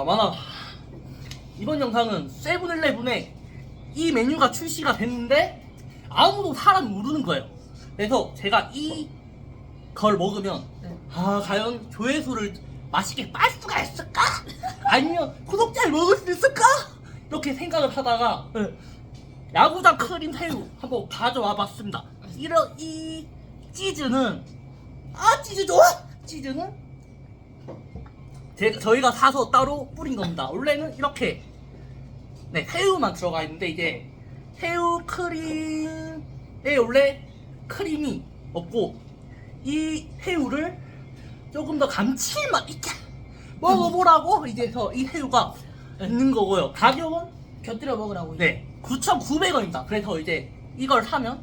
아 만화 이번 영상은 세븐일레븐에 이 메뉴가 출시가 됐는데 아무도 사람이 모르는 거예요 그래서 제가 이 걸 먹으면 네. 아 과연 조회수를 맛있게 빨 수가 있을까? 아니면 구독자를 먹을 수 있을까? 이렇게 생각을 하다가 네, 야구장 크림 새우 한번 가져와 봤습니다 이런 이 치즈는 아 치즈 좋아! 치즈는 제, 저희가 사서 따로 뿌린 겁니다. 원래는 이렇게 네 새우만 들어가 있는데 이제 새우 크림에 원래 크림이 없고 이 새우를 조금 더 감칠맛 있게 먹어보라고 이제 서 이 새우가 있는 거고요. 가격은 곁들여 먹으라고. 네 9,900원입니다. 그래서 이제 이걸 사면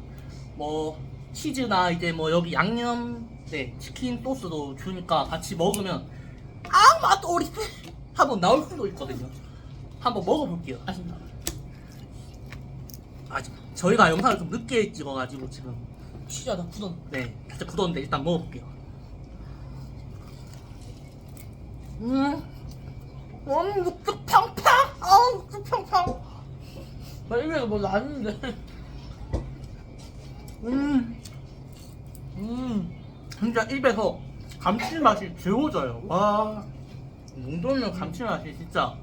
뭐 치즈나 이제 뭐 여기 양념 네 치킨 소스도 주니까 같이 먹으면 아 맛돌이 한번 나올 수도 있거든요. 한번 먹어볼게요. 아십니다. 아직 저희가 영상을 좀 늦게 찍어가지고 지금 치즈하다 굳은. 네 살짝 굳었는데 일단 먹어볼게요. 음, 음 육즙 팡팡, 아 육즙 팡팡. 나 입에서 뭐 나는데. 음, 음. 진짜 입에서 감칠맛이 지워져요. 와, 이 정도면 감칠맛이 진짜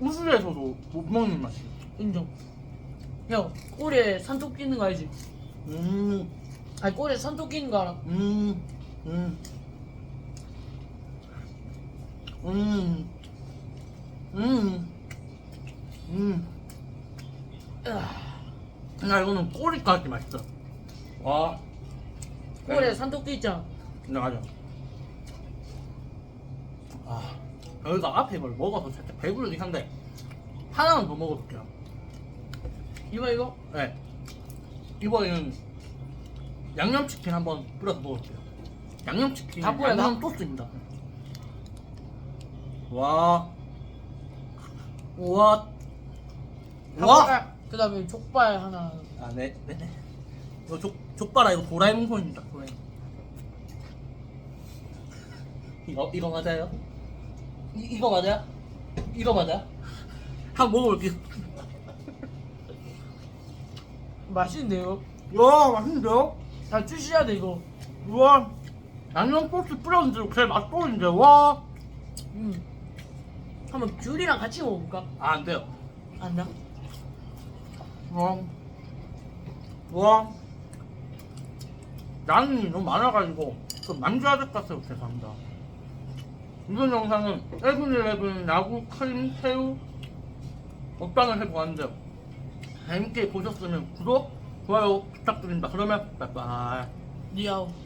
우수에서도 못 먹는 맛이. 인정. 형 꼬리에 산토끼 있는 거 알지? 음, 아니 꼬리에 산토끼 있는 거 알아? 음, 음, 음, 음, 음. 으아, 나 이거는 꼬리까지 맛있어. 와, 꼬리에 산토 끼 있잖아. 네 맞아. 아, 여기가 앞에 걸 먹어서 살짝 배부르긴 한데 하나만 더 먹어볼게요. 이거 이거? 네. 이번에는 양념치킨 한번 뿌려서 먹을게요. 양념치킨 다 뿌려, 양념 소스입니다. 와, 와, 와. 그다음에 족발 하나. 아, 네, 네, 네. 이거 족, 족발아, 이거 도라에몽 손입니다, 도라에몽. 이거, 이거 맞아요? 이, 이거 맞아요? 이거 맞아요? 한번 먹어볼게요. 맛있는데요? 와, 맛있는데요? 다 출시해야 돼 이거. 우와, 양념 소스 뿌렸는데 제 맛돌인데, 와. 음. 한번 귤이랑 같이 먹어볼까? 아, 안 돼요. 안 돼? 와, 와. 양이 너무 많아가지고, 좀 만져야 될것 같아요, 죄송합니다. 이번 영상은 1111 야구 크림 새우 먹방을 해보았는데요. 재밌게 보셨으면 구독, 좋아요 부탁드립니다. 그러면, 빠이빠이. 리아오.